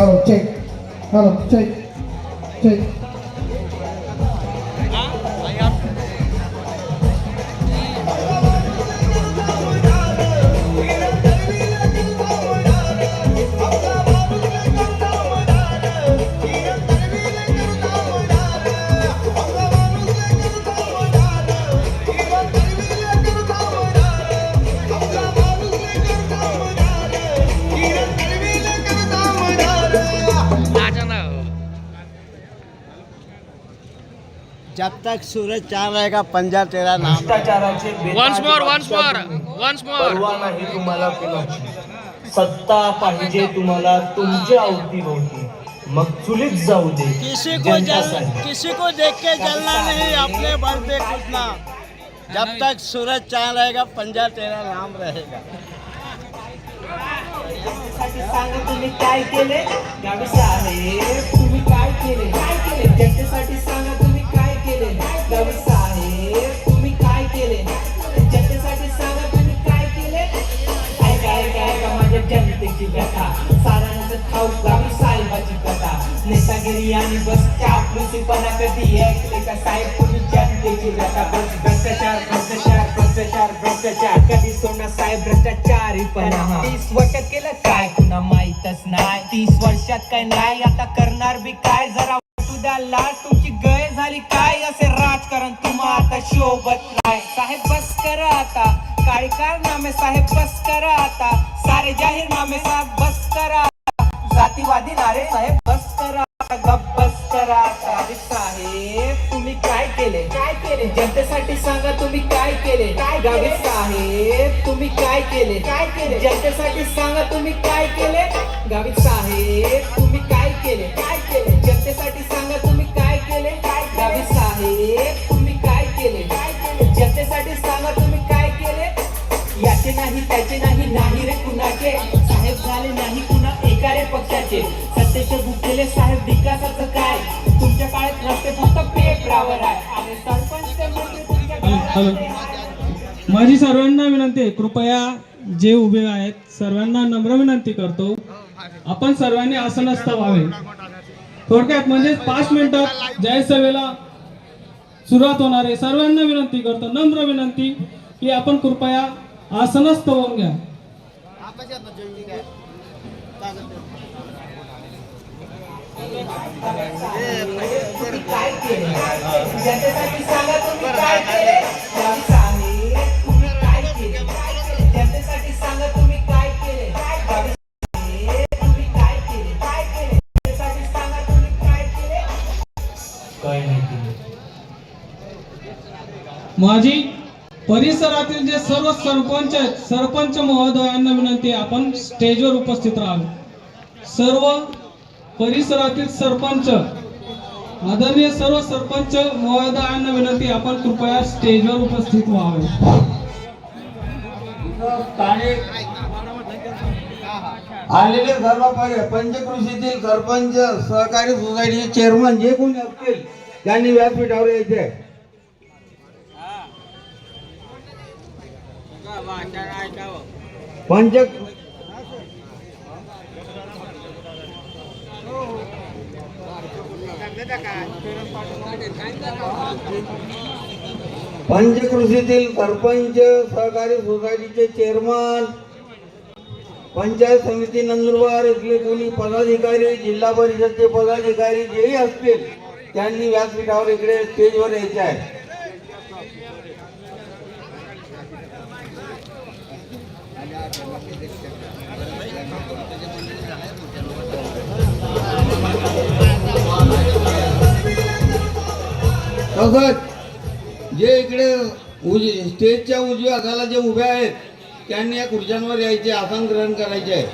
Hello, check. Hello, check. Check. जब तक सूरज चाँद रहेगा पंजा तेरा नाम once more once more once more नाही तुम्हाला कुणाची सत्ता पाहिजे तुम्हाला तुमच्या अवतीभोवती मग चुलीत जाऊ दे। किसी को जल किसी को देख के जलना नहीं अपने बल पे कूदना। जब तक सूरज चाँद रहेगा पंजा तेरा नाम रहेगा। सांगा तुम्ही काय केले? गावी साहेब तुम्ही काय केले? काय केले? जनतेसाठी सांगा केले? रवी साहेब तुम्ही काय केले? जनतेसाठी सांगा तुम्ही काय केले? काय काय काय का माझ्या जनतेची कथा? सारांचं खाऊ रवी साहेबाची कथा. नेतागिरी आणि बस चापलुसीपणा कधी ऐकले का साहेब? तुम्ही जनतेची कथा. बस भ्रष्टाचार भ्रष्टाचार भ्रष्टाचार भ्रष्टाचार. कधी सोना साहेब भ्रष्टाचारी पण तीस वर्षात केलं काय? कुणा माहीतच नाही. तीस वर्षात काय नाही? आता करणार बी काय? जरा वाटू द्या लाज झाली काय असे राजकारण तुम्हा आता शोभत नाही. साहेब बस करा आता. काळी कारनामे साहेब बस करा आता. सारे जाहीरनामे साहेब बस करा जातीवादी नारे साहेब बस करा गप बस करा साहेब तुम्ही काय केले? काय केले? जनतेसाठी सांगा तुम्ही काय केले? काय गावी साहेब तुम्ही काय केले? काय केले? जनतेसाठी सांगा तुम्ही काय केले? गावी साहेब तुम्ही काय केले? काय केले? जनतेसाठी सांगा भुकलेले साहेब विकासाचं काय? तुमच्या काळात रस्ते फक्त पेपरावर आहे. आणि सरपंच ते मंत्री तुमच्या हॅलो. माझी सर्वांना विनंती आहे कृपया जे उभे आहेत सर्वांना नम्र विनंती करतो. आपण सर्वांनी आसनस्थ व्हावे थोडक्यात म्हणजे पाच मिनिटात जय सभेला सुरुवात होणार आहे. सर्वांना विनंती करतो नम्र विनंती की आपण कृपया आसनस्थ होऊन घ्या. जनतेसाठी सांगा तुम्ही काय केले जनतेसाठी सांगा तुम्ही काय केले तुम्ही काय केले काय केले जनतेसाठी सांगा तुम्ही काय केले काय नाही केले माझी परिसरातील जे सर्व सरपंच आहेत सरपंच महोदयांना विनंती आपण स्टेजवर उपस्थित राहावे. सर्व परिसरातील सरपंच आदरणीय सर्व सरपंच महोदयांना विनंती आपण कृपया स्टेजवर उपस्थित व्हावे. आलेले सर्व पंचकृषीतील सरपंच सहकारी सोसायटीचे चेअरमन जे कोणी असतील त्यांनी व्यासपीठावर यायचे. पंच पंचकृषीतील सरपंच सहकारी सोसायटीचे चेअरमन पंचायत समिती नंदुरबार इथले कोणी पदाधिकारी जिल्हा परिषदचे पदाधिकारी जेही असतील त्यांनी व्यासपीठावर इकडे स्टेजवर यायचे आहे. तसंच जे इकडे उज स्टेजच्या उजव्या हाताला जे उभे आहेत त्यांनी या खुर्च्यांवर यायचे आसन ग्रहण करायचे आहे.